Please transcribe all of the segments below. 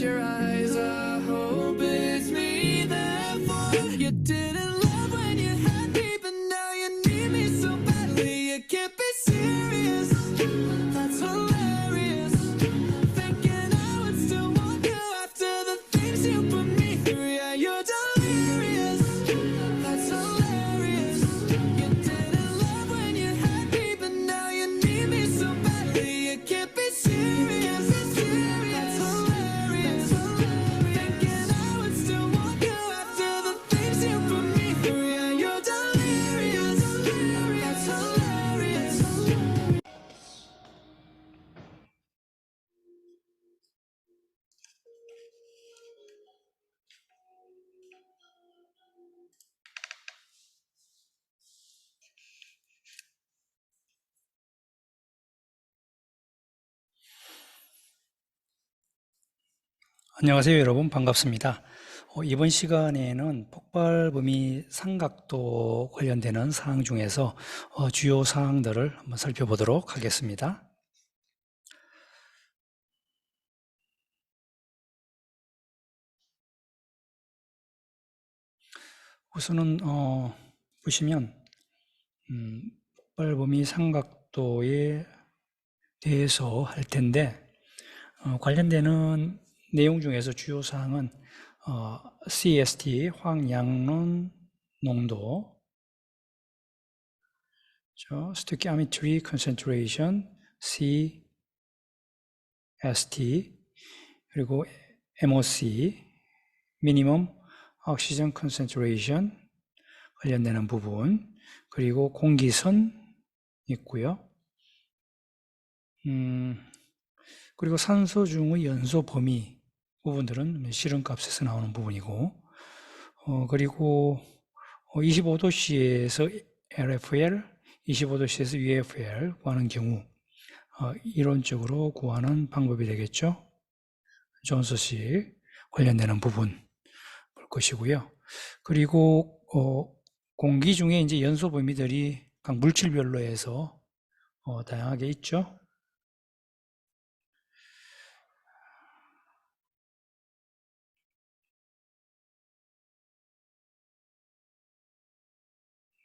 your eyes, I hope it's me. Therefore, you didn't 안녕하세요 여러분 반갑습니다. 어, 이번 시간에는 폭발 범위 삼각도 관련되는 사항 중에서 어, 주요 사항들을 한번 살펴보도록 하겠습니다. 우선은 어, 보시면 음, 폭발 범위 삼각도에 대해서 할 텐데 어, 관련되는 내용 중에서 주요 사항은 어, CST 황양론 농도, 저 stoichiometry concentration CST 그리고 MOC minimum oxygen concentration 관련되는 부분 그리고 공기선 있고요. 음, 그리고 산소 중의 연소 범위 부분들은 실험값에서 나오는 부분이고, 어, 그리고 25도씨에서 LFL, 25도씨에서 UFL 구하는 경우, 어, 이론적으로 구하는 방법이 되겠죠. 존스식 관련되는 부분 볼 것이고요. 그리고, 어, 공기 중에 이제 연소 범위들이 각 물질별로 해서 어, 다양하게 있죠.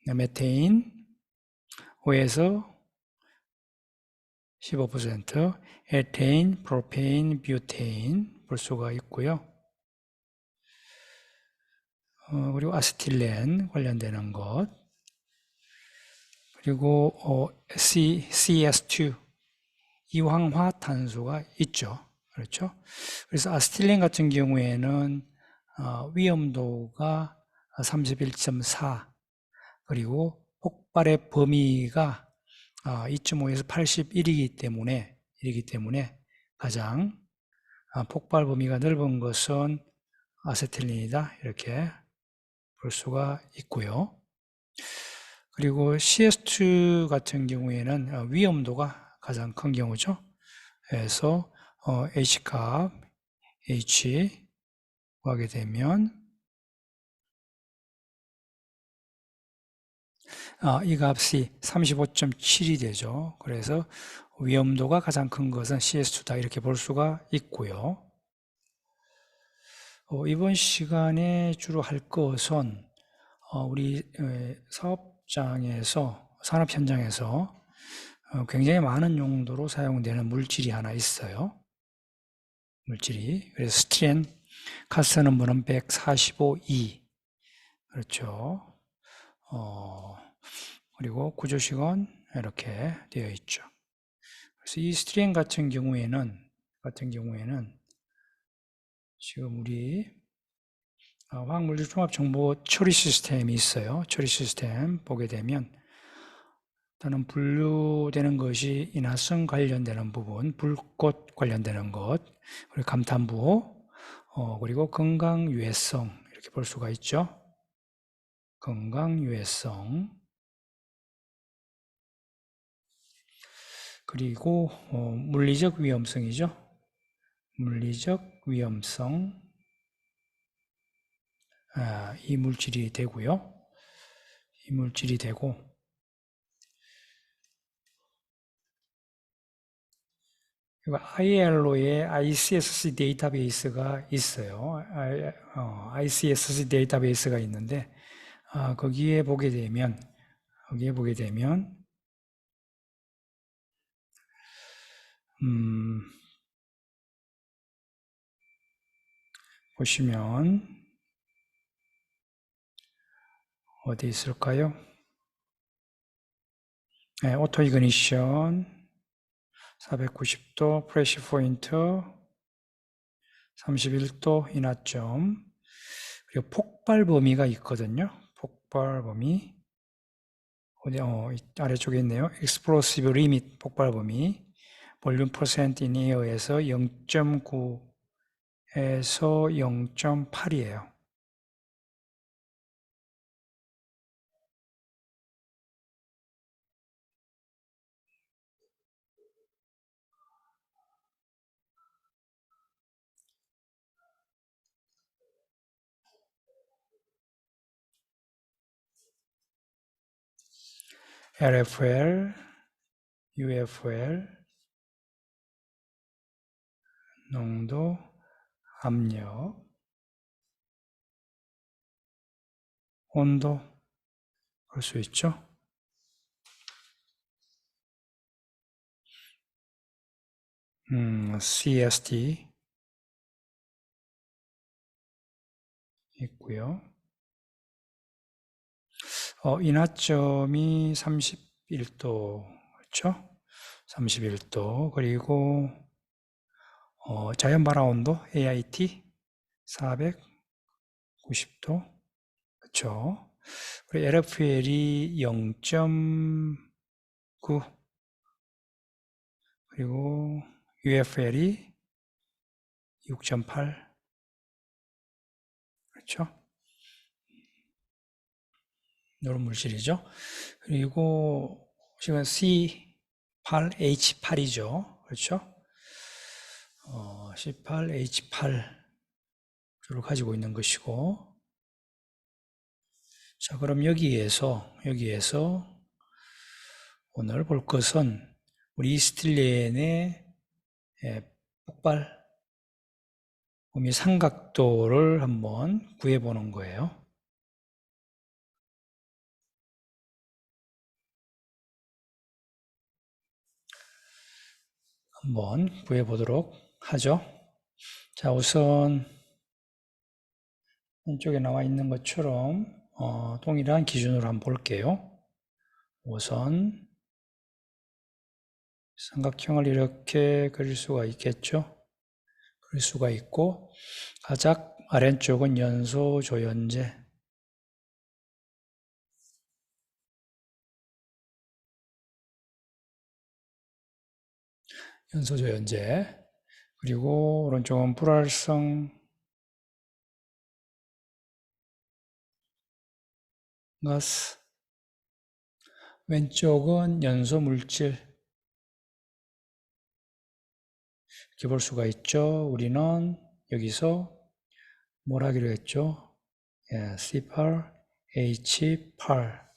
메테인 5에서 15%, 에테인, 프로페인, 뷰테인 볼 수가 있고요. 어, 그리고 아스틸렌 관련되는 것, 그리고 어, C, CS2 이황화탄소가 있죠. 그렇죠? 그래서 아스틸렌 같은 경우에는 어, 위험도가 31.4 그리고 폭발의 범위가 2.5에서 81이기 때문에 이기 때문에 가장 아, 폭발 범위가 넓은 것은 아세틸린이다 이렇게 볼 수가 있고요. 그리고 CS2 같은 경우에는 어, 위험도가 가장 큰 경우죠. 그래서 어, H값 H 구하게 되면 이 값이 35.7이 되죠. 그래서 위험도가 가장 큰 것은 CS2다 이렇게 볼 수가 있고요. 어, 이번 시간에 주로 할 것은 어, 우리 에, 사업장에서 산업 현장에서 어, 굉장히 많은 용도로 사용되는 물질이 하나 있어요. 물질이 그래서 스트렌 카스 넘버는 145E 그렇죠. 어, 그리고 구조식은 이렇게 되어 있죠. 그래서 이 스트레인 같은 경우에는 같은 경우에는 지금 우리 어, 화학물질 종합 정보 처리 시스템이 있어요. 처리 시스템 보게 되면 일단은 분류되는 것이 인화성 관련되는 부분, 불꽃 관련되는 것, 그리고 감탄부, 어, 그리고 건강 유해성 이렇게 볼 수가 있죠. 건강 유해성. 그리고 어, 물리적 위험성이죠. 물리적 위험성 아, 이 물질이 되고요. 이 물질이 되고 그리고 ILO에 ICSC 데이터베이스가 있어요. ICSC 데이터베이스가 있는데 아, 거기에 보게 되면 거기에 보게 되면 음, 보시면 어디 있을까요? 네, 오토 이그니션 490도 프레시 포인트 31도 인하점 그리고 폭발 범위가 있거든요. 폭발 범위 어디 어, 아래쪽에 있네요. explosive 폭발 범위 볼륨 퍼센트 인 에어에서 0.9에서 0.8이에요. LFL, UFL, 농도, 압력, 온도 볼 수 있죠. 음, CST 있고요. 어, 인하점이 31도, 그렇죠? 31도. 그리고 어, 자연 발화 온도 AIT 490도. 그렇죠? 그리고 LFL이 0.9 그리고 UFL이 6.8 그렇죠? 이런 물질이죠. 그리고 지금 C8H8이죠. 그렇죠? 어, C8H8 주를 가지고 있는 것이고 자, 그럼 여기에서 여기에서 오늘 볼 것은 우리 이스틸렌의 폭발 범위 삼각도를 한번 구해 보는 거예요. 한번 구해 보도록 하죠. 자, 우선 왼쪽에 나와 있는 것처럼 어, 동일한 기준으로 한번 볼게요. 우선 삼각형을 이렇게 그릴 수가 있겠죠. 그릴 수가 있고 가장 아래쪽은 연소 조연제 연소조연제 그리고 오른쪽은 불활성 가스 왼쪽은 연소 물질 이렇게 볼 수가 있죠. 우리는 여기서 뭘 하기로 했죠? 예, C8, H8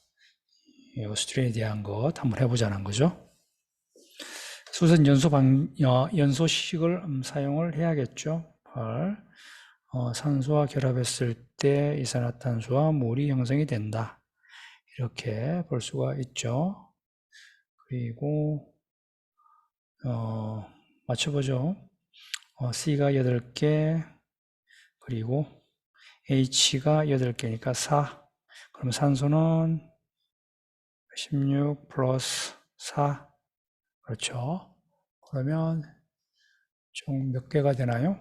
오스트레일에 대한 것 한번 해보자는 거죠. 수선 연소 방, 어, 연소식을 음, 사용을 해야겠죠. 8. 어, 산소와 결합했을 때 이산화탄소와 물이 형성이 된다. 이렇게 볼 수가 있죠. 그리고 어, 맞춰보죠. 어, C가 8개, 그리고 H가 8개니까 4. 그럼 산소는 16 플러스 4. 그렇죠. 그러면 총 몇 개가 되나요?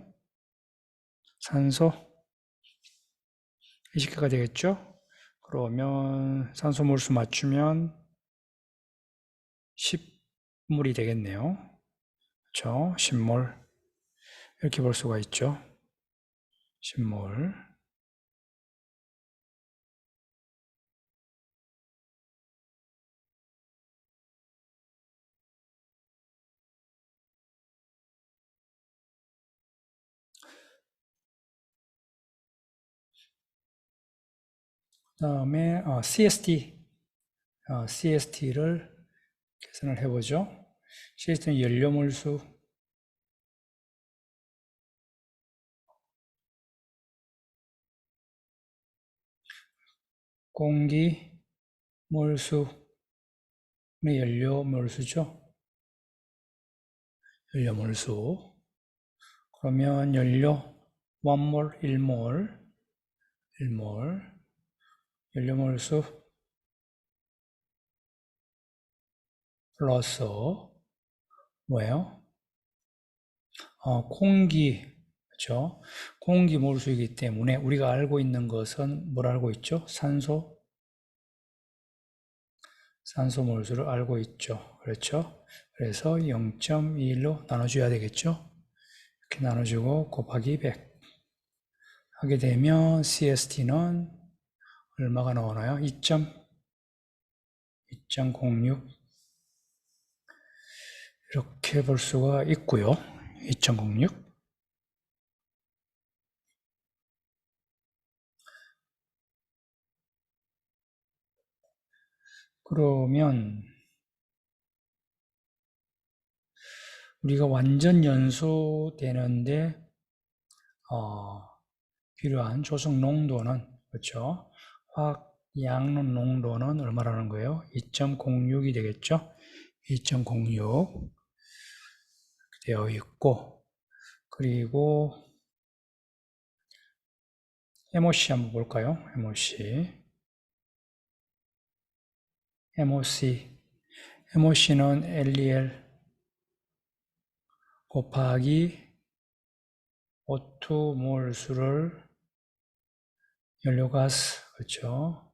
산소 20개가 되겠죠? 그러면 산소 몰수 맞추면 10몰이 되겠네요. 그렇죠? 10몰 이렇게 볼 수가 있죠. 10몰 다음에 어, CST, 어, CST를 계산을 해보죠. CST는 연료몰수 공기 몰수 네, 연료 몰수죠. 연료 몰수. 그러면 연료 1몰, 1몰, 1몰, 연료 몰수 플러스 뭐예요? 어, 공기 그렇죠? 공기 몰수이기 때문에 우리가 알고 있는 것은 뭘 알고 있죠? 산소 산소 몰수를 알고 있죠. 그렇죠? 그래서 0.21로 나눠줘야 되겠죠? 이렇게 나눠주고 곱하기 100 하게 되면 CST는 얼마가 나오나요? 2.2.06 이렇게 볼 수가 있고요. 2.06 그러면 우리가 완전 연소되는데 어, 필요한 조성 농도는 그렇죠? 화학 양론 농도는 얼마라는 거예요? 2.06이 되겠죠? 2.06 되어 있고 그리고 MOC 한번 볼까요? MOC MOC MOC는 LEL 곱하기 O2 몰수를 연료가스 그렇죠?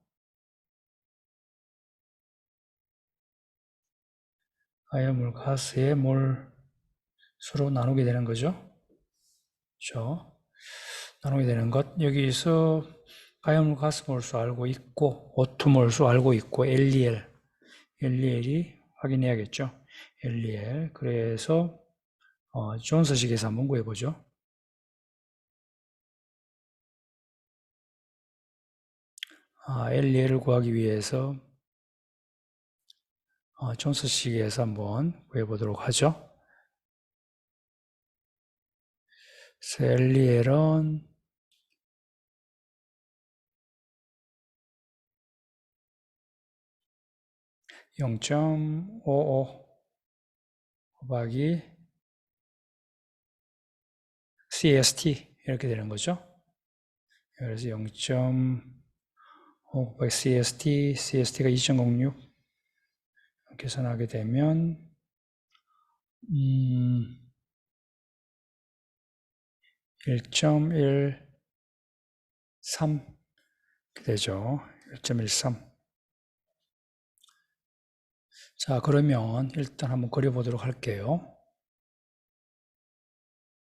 가열물 가스의 몰 수로 나누게 되는 거죠. 그렇죠? 나누게 되는 것 여기서 가열물 가스 몰수 알고 있고 O2 몰수 알고 있고 LEL LEL이 확인해야겠죠. LEL 그래서 어, 존스식에서 한번 구해보죠. 아, LEL을 구하기 위해서 어, 존스식에서 한번 구해보도록 하죠. LEL은 0.55 곱하기 CST 이렇게 되는 거죠. 그래서 0.5 곱하기 CST, CST가 2.06 계산하게 되면 음, 1.13 되죠. 1.13 자, 그러면 일단 한번 그려보도록 할게요.